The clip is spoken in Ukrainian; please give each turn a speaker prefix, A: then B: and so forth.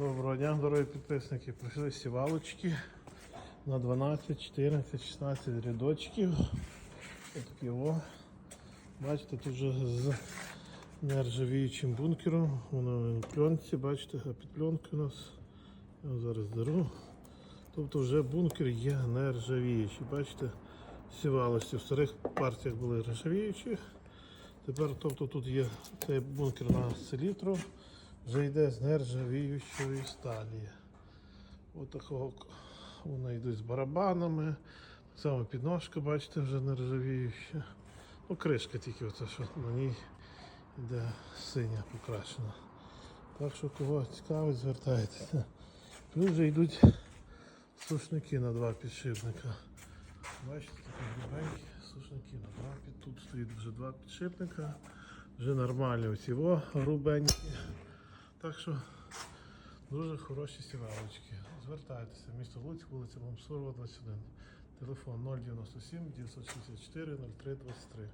A: Доброго дня, дорогі підписники. Прийшли сівалочки на 12, 14, 16 рядочків. Отакі о. Бачите, тут вже з нержавіючим бункером. Воно на пленці, бачите, під пленкою у нас. Я зараз дару. Тобто вже бункер є нержавіючий. Бачите, сівалості в старих партіях були ржавіючі. Тепер тобто, тут є цей бункер на селітру, вже йде з нержавіючої сталі. Ось такого вони йдуть з барабанами. Так само підножка, бачите, вже нержавіюча. Ну, кришка тільки оце, що на ній йде синя покрашена. Так що кого цікавить, звертайтеся. Плюс вже йдуть сушники на два підшипника. Бачите, такі грубенькі сушники на два. Тут стоїть вже два підшипника. Вже нормальні оці грубенькі. Так що дуже хороші сівалочки. Звертайтеся, місто Луцьк, вулиця Бомсурова, 21. Телефон 097 964 03 23.